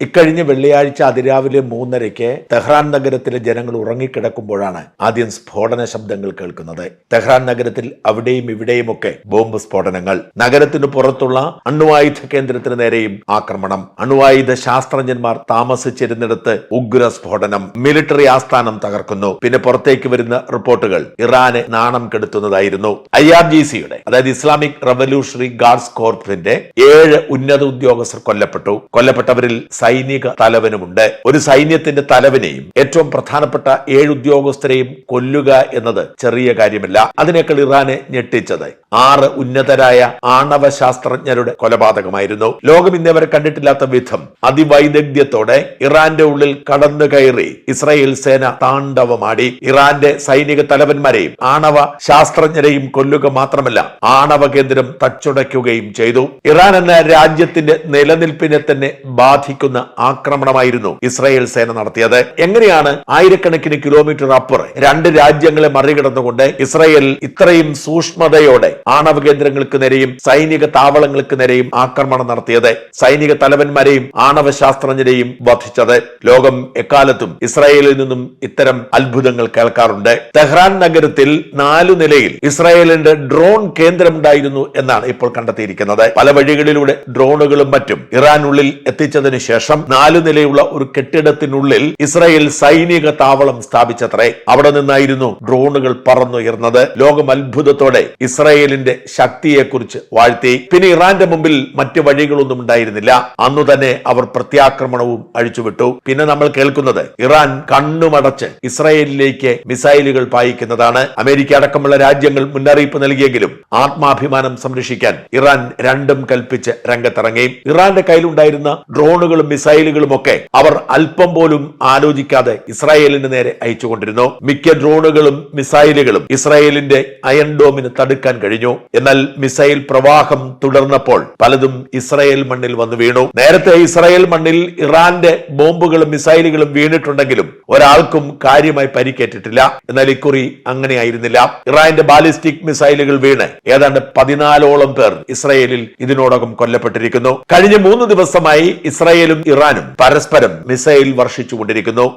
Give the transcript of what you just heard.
ഇക്കഴിഞ്ഞ വെള്ളിയാഴ്ച അതിരാവിലെ മൂന്നരയ്ക്ക് തെഹ്റാൻ നഗരത്തിലെ ജനങ്ങൾ ഉറങ്ങിക്കിടക്കുമ്പോഴാണ് ആദ്യം സ്ഫോടന ശബ്ദങ്ങൾ കേൾക്കുന്നത്. തെഹ്റാൻ നഗരത്തിൽ അവിടെയും ഇവിടെയുമൊക്കെ ബോംബ് സ്ഫോടനങ്ങൾ. നഗരത്തിനു പുറത്തുള്ള അണുവായുധ കേന്ദ്രത്തിന് നേരെയും ആക്രമണം. അണുവായുധ ശാസ്ത്രജ്ഞന്മാർ താമസിച്ചിരുന്നിടത്ത് ഉഗ്ര സ്ഫോടനം. മിലിറ്ററി ആസ്ഥാനം തകർക്കുന്നു. പിന്നെ പുറത്തേക്ക് വരുന്ന റിപ്പോർട്ടുകൾ. ഇറാനെ നാണം കെടുത്തുന്നതായിരുന്നു. ഐ ആർ ജി സിയുടെ അതായത് ഇസ്ലാമിക് റവല്യൂഷണറി ഗാർഡ്സ് കോർപ്പിന്റെ ഏഴ് ഉന്നത ഉദ്യോഗസ്ഥർ കൊല്ലപ്പെട്ടു. കൊല്ലപ്പെട്ടവരിൽ സൈനിക തലവനുമുണ്ട്. ഒരു സൈന്യത്തിന്റെ തലവനെയും ഏറ്റവും പ്രധാനപ്പെട്ട ഏഴ് ഉദ്യോഗസ്ഥരെയും കൊല്ലുക എന്നത് ചെറിയ കാര്യമല്ല. അതിനേക്കാൾ ഇറാനെ ഞെട്ടിച്ചത്. ആറ് ഉന്നതരായ ആണവ ശാസ്ത്രജ്ഞരുടെ കൊലപാതകമായിരുന്നു. ലോകം ഇന്നേവരെ കണ്ടിട്ടില്ലാത്ത വിധം അതിവൈദഗ്ധ്യത്തോടെ ഇറാന്റെ ഉള്ളിൽ കടന്നു കയറി ഇസ്രായേൽ സേന താണ്ഡവമാടി. ഇറാന്റെ സൈനിക തലവന്മാരെയും ആണവ ശാസ്ത്രജ്ഞരെയും കൊല്ലുക മാത്രമല്ല ആണവ കേന്ദ്രം തച്ചുടയ്ക്കുകയും ചെയ്തു. ഇറാൻ എന്ന രാജ്യത്തിന്റെ നിലനിൽപ്പിനെ തന്നെ ബാധിക്കുന്ന ആക്രമണമായിരുന്നു ഇസ്രായേൽ സേന നടത്തിയത്. എങ്ങനെയാണ് ആയിരക്കണക്കിന് കിലോമീറ്റർ അപ്പുറം രണ്ട് രാജ്യങ്ങളെ മറികടന്നുകൊണ്ട് ഇസ്രായേൽ ഇത്രയും സൂക്ഷ്മതയോടെ ആണവ കേന്ദ്രങ്ങൾക്ക് നേരെയും സൈനിക താവളങ്ങൾക്ക് നേരെയും ആക്രമണം നടത്തിയത് സൈനിക തലവന്മാരെയും ആണവ ശാസ്ത്രജ്ഞരെയും വധിച്ചത്? ലോകം എക്കാലത്തും ഇസ്രായേലിൽ നിന്നും ഇത്തരം അത്ഭുതങ്ങൾ കേൾക്കാറുണ്ട്. തെഹ്റാൻ നഗരത്തിൽ നാലു നിലയിൽ ഇസ്രായേലിന്റെ ഡ്രോൺ കേന്ദ്രമുണ്ടായിരുന്നു എന്നാണ് ഇപ്പോൾ കണ്ടെത്തിയിരിക്കുന്നത്. പല വഴികളിലൂടെ ഡ്രോണുകളും മറ്റും ഇറാനുള്ളിൽ എത്തിച്ചതിന് ശേഷം നാലു നിലയുള്ള ഒരു കെട്ടിടത്തിനുള്ളിൽ ഇസ്രായേൽ സൈനിക താവളം സ്ഥാപിച്ചത്രേ. അവിടെ നിന്നായിരുന്നു ഡ്രോണുകൾ പറന്നുയർന്നത്. ലോകം അത്ഭുതത്തോടെ ഇസ്രായേലിന്റെ ശക്തിയെക്കുറിച്ച് വാഴ്ത്തി. പിന്നെ ഇറാന്റെ മുമ്പിൽ മറ്റു വഴികളൊന്നും ഉണ്ടായിരുന്നില്ല. അന്നു തന്നെ അവർ പ്രത്യാക്രമണവും അഴിച്ചുവിട്ടു. പിന്നെ നമ്മൾ കേൾക്കുന്നത് ഇറാൻ കണ്ണുമടച്ച് ഇസ്രായേലിലേക്ക് മിസൈലുകൾ പായിക്കുന്നതാണ്. അമേരിക്ക അടക്കമുള്ള രാജ്യങ്ങൾ മുന്നറിയിപ്പ് നൽകിയെങ്കിലും ആത്മാഭിമാനം സംരക്ഷിക്കാൻ ഇറാൻ രണ്ടും കൽപ്പിച്ച് രംഗത്തിറങ്ങി. ഇറാന്റെ കയ്യിലുണ്ടായിരുന്ന ഡ്രോണുകളും മിസൈലുകളും ഒക്കെ അവർ അല്പം പോലും ആലോചിക്കാതെ ഇസ്രായേലിന് നേരെ അയച്ചുകൊണ്ടിരുന്നു. മിക്ക ഡ്രോണുകളും മിസൈലുകളും ഇസ്രായേലിന്റെ അയൺ ഡോമിന് തടുക്കാൻ കഴിഞ്ഞു. എന്നാൽ മിസൈൽ പ്രവാഹം തുടർന്നപ്പോൾ പലതും ഇസ്രായേൽ മണ്ണിൽ വന്നു വീണു. നേരത്തെ ഇസ്രായേൽ മണ്ണിൽ ഇറാന്റെ ബോംബുകളും മിസൈലുകളും വീണിട്ടുണ്ടെങ്കിലും ഒരാൾക്കും കാര്യമായി പരിക്കേറ്റിട്ടില്ല. എന്നാൽ ഇക്കുറി അങ്ങനെയായിരുന്നില്ല. ഇറാന്റെ ബാലിസ്റ്റിക് മിസൈലുകൾ വീണ് ഏതാണ്ട് പതിനാലോളം പേർ ഇസ്രായേലിൽ ഇതിനോടകം കൊല്ലപ്പെട്ടിരിക്കുന്നു. കഴിഞ്ഞ മൂന്ന് ദിവസമായി ഇസ്രായേലും ഇറാനും പരസ്പരം മിസൈൽ വർഷിച്ചുകൊണ്ടിരിക്കുന്നു.